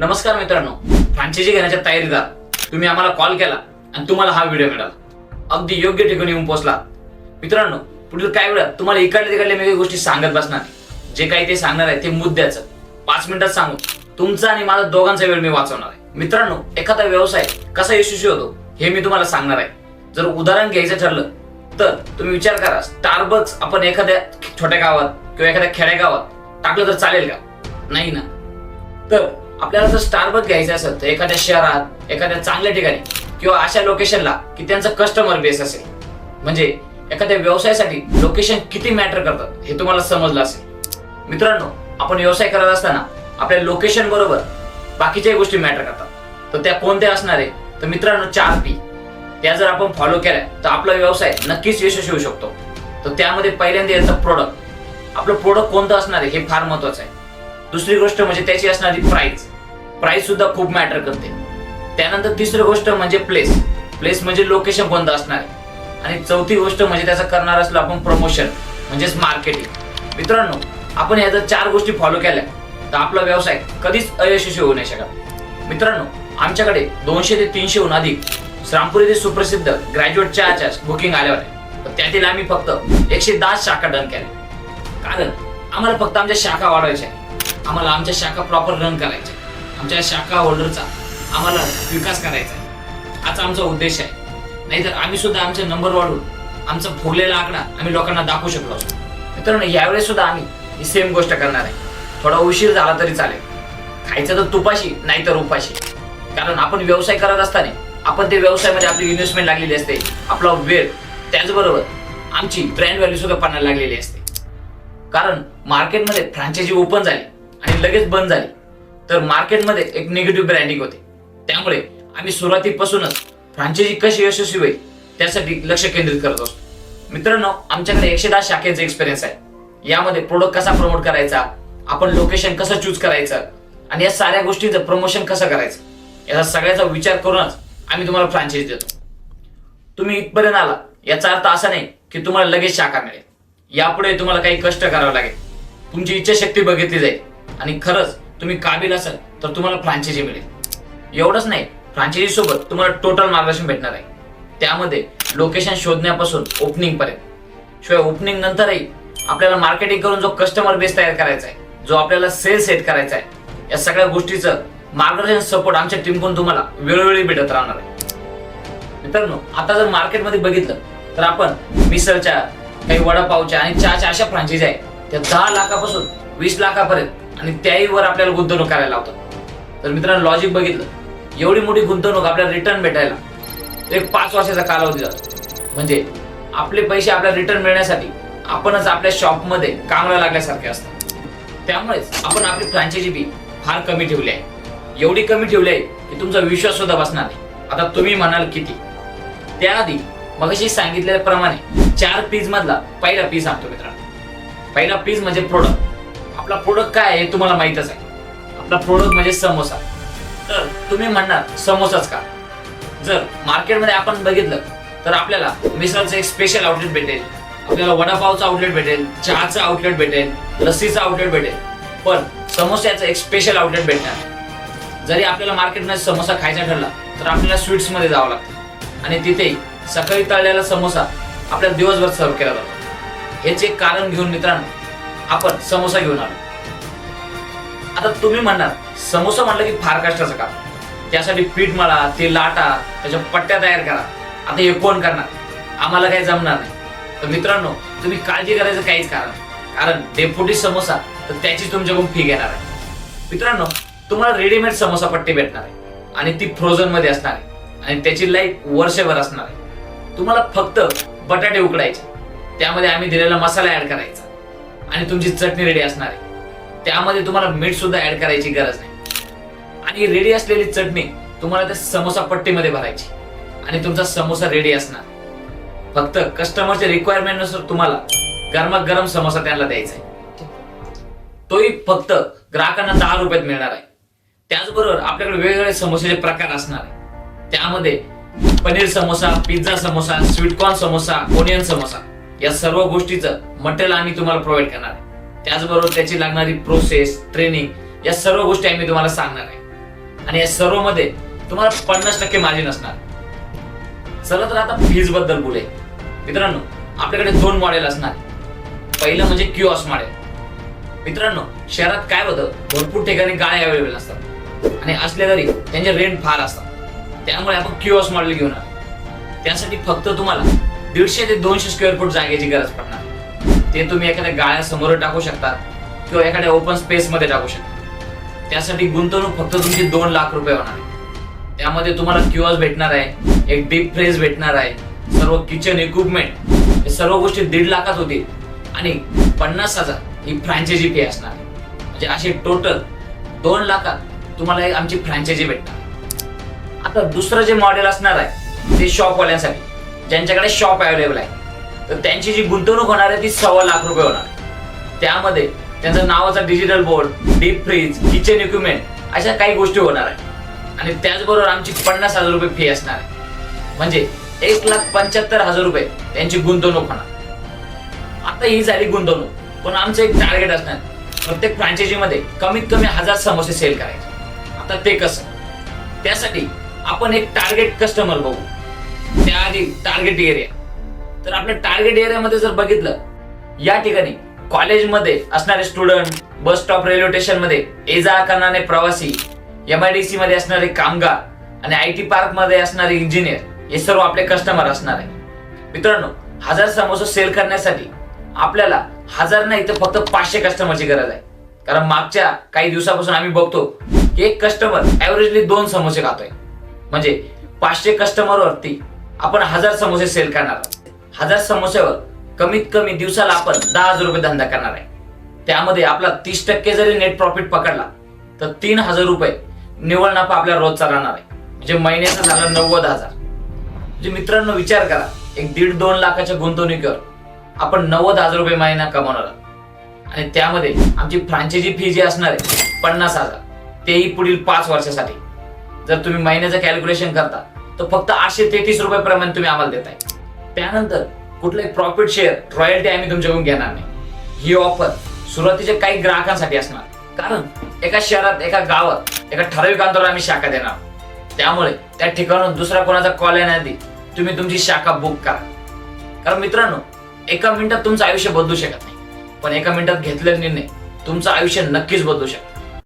नमस्कार मित्रांनो फ्रांचायझी घेण्याच्या तयारीत तुम्ही आम्हाला कॉल केला आणि तुम्हाला हा व्हिडिओ मिळाला. अगदी योग्य ठिकाणी येऊन पोहोचला. मित्रांनो पुढील काही वेळात तुम्हाला इकडल्या तिकडल्या मी काही गोष्टी सांगत बसणार. जे काही ते सांगणार आहे ते मुद्द्याचं. पाच मिनिटात सांगू. तुमचा आणि माझा दोघांचा वेळ मी वाचवणार आहे. मित्रांनो एखादा व्यवसाय कसा यशस्वी होतो हे मी तुम्हाला सांगणार आहे. जर उदाहरण घ्यायचं ठरलं तर तुम्ही विचार करा स्टारबक्स आपण एखाद्या छोट्या गावात किंवा एखाद्या खेड्यागावात टाकलं तर चालेल का? नाही ना? तर आपल्याला जर स्टारबक घ्यायचं असेल तर एखाद्या शहरात एखाद्या चांगल्या ठिकाणी किंवा अशा लोकेशनला की त्यांचा कस्टमर बेस असेल. म्हणजे एखाद्या व्यवसायासाठी लोकेशन किती मॅटर करतात हे तुम्हाला समजलं असेल. मित्रांनो आपण व्यवसाय करत असताना आपल्या लोकेशन बरोबर बाकीच्याही गोष्टी मॅटर करतात. तर त्या कोणत्या असणार आहे? तर मित्रांनो चार पी त्या जर आपण फॉलो केल्या तर आपला व्यवसाय नक्कीच यशस्वी होऊ शकतो. तर त्यामध्ये पहिल्यांदा येतं प्रोडक्ट आपलं प्रोडक्ट कोणतं असणार आहे हे फार महत्वाचं आहे. दुसरी गोष्ट म्हणजे त्याची असणारी प्राइस प्राइस सुद्धा खूप मॅटर करते. त्यानंतर तिसरी गोष्ट म्हणजे प्लेस प्लेस म्हणजे लोकेशन कोणतं असणार आहे. आणि चौथी गोष्ट म्हणजे त्याचं करणार असलं आपण प्रमोशन म्हणजेच मार्केटिंग मित्रांनो आपण या जर चार गोष्टी फॉलो केल्या. तर आपला व्यवसाय कधीच अयशस्वी होऊ नाही शकत. मित्रांनो आमच्याकडे दोनशे ते तीनशेहून अधिक श्रामपूर येथे सुप्रसिद्ध ग्रॅज्युएट चहाच्या बुकिंग आल्या होत्या त्यातील आम्ही फक्त एकशे दहा शाखा डन केल्या. कारण आम्हाला फक्त आमच्या शाखा वाढवायच्या आहे. आम्हाला आमच्या शाखा प्रॉपर रन करायच्या आहे. आमच्या शाखा होल्डरचा आम्हाला विकास करायचा आहे. हाच आमचा उद्देश आहे. नाहीतर आम्ही सुद्धा आमचे नंबर वाढवून आमचा फुगलेला आकडा आम्ही लोकांना दाखवू शकलो असतो. मित्रांनो यावेळेस सुद्धा आम्ही ही सेम गोष्ट करणार आहे. थोडा उशीर झाला तरी चालेल. खायचं तर तुपाशी नाही तर उपाशी. कारण आपण व्यवसाय करत असताना आपण ते व्यवसायामध्ये आपली इन्व्हेस्टमेंट लागलेली असते. आपला वेळ त्याचबरोबर आमची ब्रँड व्हॅल्यू सुद्धा पणाला लागलेली असते. कारण मार्केटमध्ये फ्रँचायझी ओपन झाली आणि लगेच बंद झाली. तर मार्केटमध्ये एक निगेटिव्ह ब्रँडिंग होते. त्यामुळे आम्ही सुरुवातीपासूनच फ्रँचायझी कशी यशस्वी होईल त्यासाठी लक्ष केंद्रित करत असतो मित्रांनो आमच्याकडे एकशे दहा शाखेचा एक्सपिरियन्स आहे. यामध्ये प्रोडक्ट कसा प्रमोट करायचा आपण लोकेशन कसं चूज करायचं आणि या साऱ्या गोष्टींचं प्रमोशन कसं करायचं याचा सगळ्याचा विचार करूनच आम्ही तुम्हाला फ्रँचायझी देतो. तुम्ही इथपर्यंत आला याचा अर्थ असा नाही की तुम्हाला लगेच शाखा मिळेल. यापुढे तुम्हाला काही कष्ट करावे लागेल. तुमची इच्छाशक्ती बघितली जाईल. आणि खरंच तुम्ही काबिल असाल तर तुम्हाला फ्रँचायझी मिळेल. एवढंच नाही फ्रँचायझी सोबत तुम्हाला टोटल मार्गदर्शन भेटणार आहे. त्यामध्ये लोकेशन शोधण्यापासून ओपनिंग पर्यंत. शिवाय ओपनिंग नंतरही आपल्याला मार्केटिंग करून जो कस्टमर बेस तयार करायचा आहे जो आपल्याला सेल सेट करायचा आहे या सगळ्या गोष्टीचं मार्गदर्शन सपोर्ट आमच्या टीमकडून तुम्हाला वेळोवेळी भेटत राहणार आहे. मित्रांनो आता जर मार्केटमध्ये बघितलं तर आपण मिसळच्या काही वडापावच्या आणि चहाच्या अशा फ्रांचायझी आहेत त्या दहा लाखापासून वीस लाखापर्यंत आणि त्याही वर आपल्याला गुंतवणूक करायला लावतात. तर मित्रांनो लॉजिक बघितलं. एवढी मोठी गुंतवणूक आपल्याला रिटर्न भेटायला. एक पाच वर्षाचा कालावधी जातो म्हणजे आपले पैसे आपल्याला रिटर्न मिळण्यासाठी आपणच आपल्या शॉपमध्ये कामाला लागल्यासारखे असतात. त्यामुळेच आपण आपली फ्रँचायझी बी फार कमी ठेवली आहे. एवढी कमी ठेवली आहे की तुमचा विश्वास सुद्धा बसणार नाही. आता तुम्ही म्हणाल किती? त्याआधी मगाशी सांगितल्याप्रमाणे चार पीज मधला पहिला पीस सांगतो मित्रांनो. पहिला पीस म्हणजे प्रोडक्ट आपला प्रोडक्ट काय आहे हे तुम्हाला माहितच आहे. आपला प्रोडक्ट म्हणजे समोसा. तर तुम्ही म्हणणार समोसाच का? जर मार्केटमध्ये आपण बघितलं तर आपल्याला मिसळचं एक स्पेशल आउटलेट भेटेल. आपल्याला वडापावचं आउटलेट भेटेल चहाचं आउटलेट भेटेल लस्सीचं आउटलेट भेटेल. पण समोस्याचं एक स्पेशल आउटलेट भेटणार. जरी आपल्याला मार्केटमध्ये समोसा खायचा ठरला तर आपल्याला स्वीट्समध्ये जावं लागतं. आणि तिथे सकाळी तळलेला समोसा आपल्या दिवसभर सर्व केला जातो. हेच एक कारण घेऊन मित्रांनो आपण समोसा घेऊन आलो. आता तुम्ही म्हणणार समोसा म्हणलं की फार कष्टाचं काम. त्यासाठी पीठ मळा ते लाटा त्याच्या पट्ट्या तयार करा. आता हे कोण करणार? आम्हाला काही जमणार नाही. तर मित्रांनो तुम्ही काळजी करायचं काहीच कारण कारण डेपुटी समोसा तर त्याची तुमच्याकडून फी घेणार आहे. मित्रांनो तुम्हाला रेडीमेड समोसा पट्टी भेटणार आहे. आणि ती फ्रोझनमध्ये असणार आहे. आणि त्याची लाईफ वर्षभर असणार आहे. तुम्हाला फक्त बटाटे उकडायचे. त्यामध्ये आम्ही दिलेला मसाला ऍड करायचा. आणि तुमची चटणी रेडी असणार आहे. त्यामध्ये तुम्हाला मीठ सुद्धा ऍड करायची गरज नाही. आणि रेडी असलेली चटणी तुम्हाला त्या समोसा पट्टीमध्ये भरायची. आणि तुमचा समोसा रेडी असणार. फक्त कस्टमरच्या रिक्वायरमेंटनुसार तुम्हाला गरमागरम समोसा त्यांना द्यायचा आहे. तोही फक्त ग्राहकांना दहा रुपयात मिळणार आहे. त्याचबरोबर आपल्याकडे वेगवेगळे समोसेचे प्रकार असणार आहे. त्यामध्ये paneer samosa pizza samosa sweetcorn samosa onion samosa. या सर्व गोष्टीचं मटेरियल आम्ही तुम्हाला प्रोव्हाइड करणार आहे. त्याचबरोबर त्याची लागणारी प्रोसेस ट्रेनिंग या सर्व गोष्टी आम्ही तुम्हाला सांगणार आहे. आणि या सर्वमध्ये तुम्हाला पन्नास टक्के मार्जिन असणार. चला तर आता फीजबद्दल बोले मित्रांनो आपल्याकडे दोन मॉडेल असणार. पहिलं म्हणजे क्यूऑस मॉडेल मित्रांनो शहरात काय होतं? भरपूर ठिकाणी गाड्या अवेलेबल असतात. आणि असले तरी त्यांचे रेंट फार असतात. त्यामुळे आपण क्यूऑस मॉडेल घेऊन आलो. त्यासाठी फक्त तुम्हाला दीडशे ते दोनशे स्क्वेअर फूट जागेची गरज पडणार. ते तुम्ही एखाद्या गाळ्यासमोर टाकू शकता किंवा एखाद्या ओपन स्पेस मध्ये टाकू शकता. त्यासाठी गुंतवणूक फक्त तुमची दोन लाख रुपये होणार आहे. त्यामध्ये तुम्हाला क्युअर्स भेटणार आहे एक डीप फ्रेज भेटणार आहे सर्व किचन इक्विपमेंट हे सर्व गोष्टी दीड लाखात होतील. आणि पन्नास हजार ही फ्रँचायझी फी असणार म्हणजे अशी टोटल दोन लाखात तुम्हाला एक आमची फ्रँचायझी भेटणार. आता दुसरं जे मॉडेल असणार आहे ते शॉपवाल्यांसाठी ज्यांच्याकडे शॉप अवेलेबल आहे. तर त्यांची जी गुंतवणूक होणार आहे ती सव्वा लाख रुपये होणार. त्यामध्ये त्यांचं नावाचा digital board deep freeze kitchen equipment अशा काही गोष्टी होणार आहे. आणि त्याचबरोबर आमची पन्नास हजार रुपये फी असणार आहे. म्हणजे एक लाख पंच्याहत्तर हजार रुपये त्यांची गुंतवणूक होणार. आता ही झाली गुंतवणूक. पण आमचं एक टार्गेट असणार. प्रत्येक फ्रँचायझीमध्ये कमीत कमी हजार समोसे सेल करायचे. आता ते कसं? त्यासाठी आपण एक टार्गेट कस्टमर बघू. त्याआधी टार्गेट एरिया तर आपल्या टार्गेट एरियामध्ये जर बघितलं या ठिकाणी कॉलेजमध्ये असणारे स्टुडंट बस स्टॉप रेल्वे स्टेशनमध्ये ये जा करणारे प्रवासी एम आय डी सी मध्ये असणारे कामगार आणि आय टी पार्कमध्ये असणारे इंजिनियर हे सर्व आपले कस्टमर असणार आहे मित्रांनो हजार समोसा सेल करण्यासाठी आपल्याला हजार नाही तर फक्त पाचशे कस्टमरची गरज आहे. कारण मागच्या काही दिवसापासून आम्ही बघतो की एक कस्टमर ऍव्हरेजली दोन समोसे खातोय. म्हणजे पाचशे कस्टमर वरती आपण हजार समोसे सेल करणार हजार समोस्यावर कमीत कमी दिवसाला आपण दहा हजार रुपये धंदा करणार आहे. त्यामध्ये आपला तीस टक्के जरी नेट प्रॉफिट पकडला तर तीन हजार रुपये निव्वळ नफा आपल्या रोजचा राहणार आहे. म्हणजे महिन्याचा झाला नव्वद हजार. म्हणजे मित्रांनो विचार करा. एक दीड दोन लाखाच्या गुंतवणुकीवर आपण नव्वद हजार रुपये महिना कमवणार आहोत. आणि त्यामध्ये आमची फ्रँचायझी फी जी असणार आहे पन्नास हजार. तेही पुढील पाच वर्षासाठी. जर तुम्ही महिन्याचं कॅल्क्युलेशन करता तर फक्त आठशे तेहतीस रुपये प्रमाणे तुम्ही आम्हाला देताय. त्यानंतर कुठलाही प्रॉफिट शेअर रॉयल्टी आम्ही तुमच्याकडून घेणार नाही. ही ऑफर सुरुवातीच्या काही ग्राहकांसाठी असणार. कारण एका शहरात एका गावात एका ठराविक अंतरावर आम्ही शाखा देणार. त्यामुळे त्या ठिकाणून दुसरा कोणाचा कॉल येण्याआधी तुम्ही तुमची शाखा बुक करा. कारण मित्रांनो एका मिनिटात तुमचं आयुष्य बदलू शकत नाही. पण एका मिनिटात घेतलेला निर्णय तुमचं आयुष्य नक्कीच बदलू शकतं.